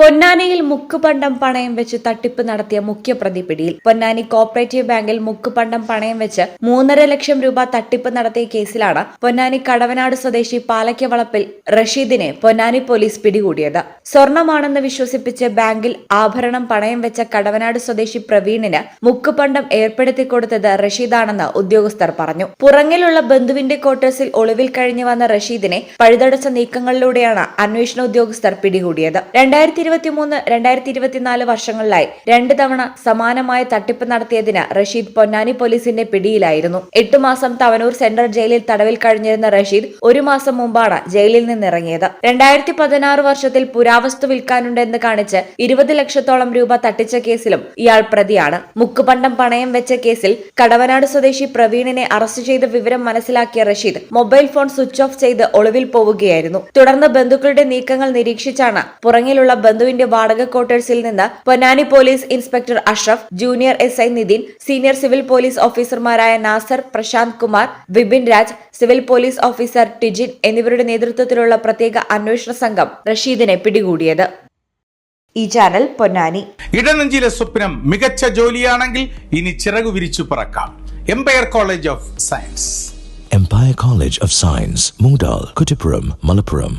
പൊന്നാനിയിൽ മുക്കുപണ്ടം പണയം വെച്ച് തട്ടിപ്പ് നടത്തിയ മുഖ്യപ്രതി പിടിയിൽ. പൊന്നാനി കോപ്പറേറ്റീവ് ബാങ്കിൽ മുക്കുപണ്ടം പണയം വെച്ച് മൂന്നര ലക്ഷം രൂപ തട്ടിപ്പ് നടത്തിയ കേസിലാണ് പൊന്നാനി കടവനാട് സ്വദേശി പാലക്കവളപ്പിൽ റഷീദിനെ പൊന്നാനി പോലീസ് പിടികൂടിയത്. സ്വർണമാണെന്ന് വിശ്വസിപ്പിച്ച് ബാങ്കിൽ ആഭരണം പണയം വെച്ച കടവനാട് സ്വദേശി പ്രവീണിന് മുക്കുപണ്ടം ഏർപ്പെടുത്തി കൊടുത്തത് റഷീദാണെന്ന് ഉദ്യോഗസ്ഥർ പറഞ്ഞു. പുറങ്ങിലുള്ള ബന്ധുവിന്റെ ക്വാർട്ടേഴ്സിൽ ഒളിവിൽ കഴിഞ്ഞു വന്ന റഷീദിനെ പഴുതടച്ച നീക്കങ്ങളിലൂടെയാണ് അന്വേഷണ ഉദ്യോഗസ്ഥർ പിടികൂടിയത്. രണ്ടായിരത്തി ഇരുപത്തിമൂന്ന് രണ്ടായിരത്തി ഇരുപത്തിനാല് വർഷങ്ങളിലായി രണ്ട് തവണ സമാനമായ തട്ടിപ്പ് നടത്തിയതിന് റഷീദ് പൊന്നാനി പോലീസിന്റെ പിടിയിലായിരുന്നു. എട്ടു മാസം തവനൂർ സെൻട്രൽ ജയിലിൽ തടവിൽ കഴിഞ്ഞിരുന്ന റഷീദ് ഒരു മാസം മുമ്പാണ് ജയിലിൽ നിന്നിറങ്ങിയത്. രണ്ടായിരത്തി പതിനാറ് വർഷത്തിൽ പുരാവസ്തു വിൽക്കാനുണ്ടെന്ന് കാണിച്ച് ഇരുപത് ലക്ഷത്തോളം രൂപ തട്ടിച്ച കേസിലും ഇയാൾ പ്രതിയാണ്. മുക്കുപണ്ടം പണയം വെച്ച കേസിൽ കടവനാട് സ്വദേശി പ്രവീണിനെ അറസ്റ്റ് ചെയ്ത വിവരം മനസ്സിലാക്കിയ Rasheed mobile phone switch off ചെയ്ത് ഒളിവിൽ പോവുകയായിരുന്നു. തുടർന്ന് ബന്ധുക്കളുടെ നീക്കങ്ങൾ നിരീക്ഷിച്ചാണ് പുറങ്ങിലുള്ള ബന്ധുവിന്റെ വാടക ക്വാർട്ടേഴ്സിൽ നിന്ന് Ponnani police inspector Ashraf junior S I Nithin senior civil police ഓഫീസർമാരായ Nasar Prasanth Kumar Vipin Raj civil police officer Tijin എന്നിവരുടെ നേതൃത്വത്തിലുള്ള പ്രത്യേക അന്വേഷണ സംഘം റഷീദിനെ പിടികൂടിയത്. ഈ ചാനൽ പൊന്നാനി. ഇടനെഞ്ചിലെ സ്വപ്നം മികച്ച ജോലിയാണെങ്കിൽ ഇനി ചിറകു വിരിച്ചു പറക്കാം. Empire college of science empire college of science Moondal, Kuttipuram, Malappuram.